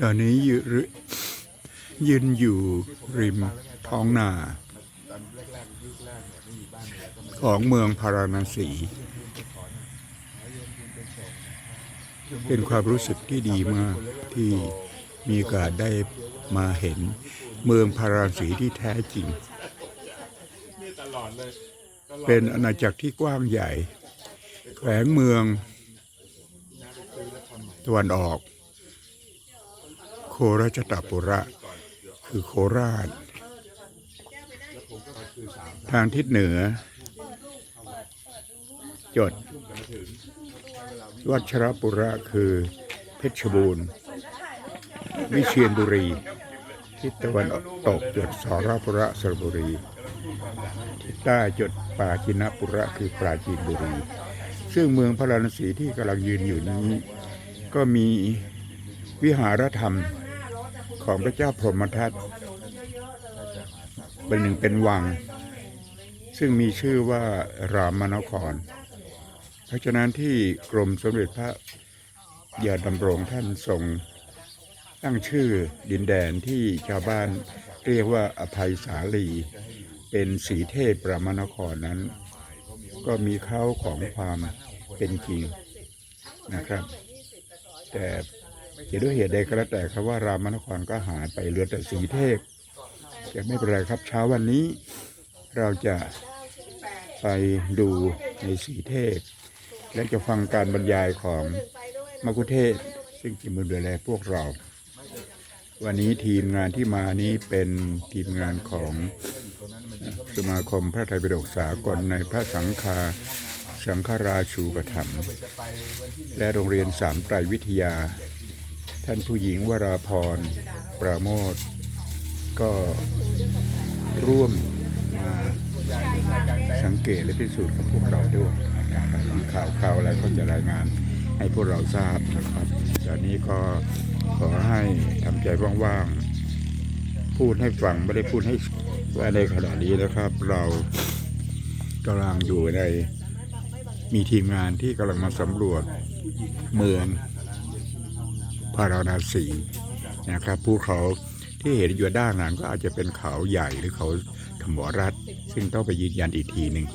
ตอนนี้ยืนยืนอยู่ริมท้องนา ของเมืองพาราณสี เป็นความรู้สึกที่ดีมากที่มีโอกาสได้มาเห็นเมืองพาราณสีที่แท้จริง เป็นอาณาจักรที่กว้างใหญ่ แขวงเมืองตะวันออก โคราชตาปุระ คือโคราช ทางทิศเหนือ จด วัชรปุระคือเพชรบูรณ์วิเชียรบุรี ทิศตะวันตกจดสรปุระสระบุรี ทิศใต้จดปราจินปุระคือปราจีนบุรี ซึ่งเมืองพระราณสีที่กำลังยืนอยู่นี้ ก็มีวิหารธรรม ของพระเจ้าพรหมทัตเป็นหนึ่งเป็นวัง ซึ่งมีชื่อว่ารามนคร เพราะฉะนั้นที่กรมสมเด็จพระยาดำรงท่านทรงตั้งชื่อดินแดนที่ชาวบ้านเรียกว่าอภัยสาลี เป็นสีเทพประมานครนั้น ก็มีเข้าของความเป็นจริงนะครับ แต่ จะด้วยเหตุใดก็แล้วแต่ครับว่ารามนครก็หายไปเหลือแต่สีเทพแต่ไม่เป็นไรครับเช้าวันนี้เราจะไปดูในสีเทพ และจะฟังการบรรยายของมกุเทศ ซึ่งจะมาดูแลพวกเรา วันนี้ทีมงานที่มานี้เป็นทีมงานของสมาคมพระไตรปิฎกสากลในพระสังฆาสังฆราชูปถัมภ์และโรงเรียนสามไตรวิทยา ท่านผู้หญิงวราพรปราโมทก็ร่วมมาสังเกตและพิสูจน์กับพวกเราด้วยนะครับมีข่าวข่าวอะไรก็จะรายงานให้พวกเราทราบนะครับตอนนี้ก็ขอให้ทำใจว่างๆ พูดให้ฟังไม่ได้พูดให้ว่าในขณะนี้นะครับ เรากำลังอยู่ในมีทีมงานที่กำลังมาสำรวจเมือง พาราณสีนะครับภูเขาที่เห็นอยู่ด้านหลังก็อาจจะเป็นเขาใหญ่หรือเขาธรรมรัฐซึ่งต้องไปยืนยันอีกทีหนึ่ง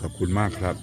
ขอบคุณมากครับ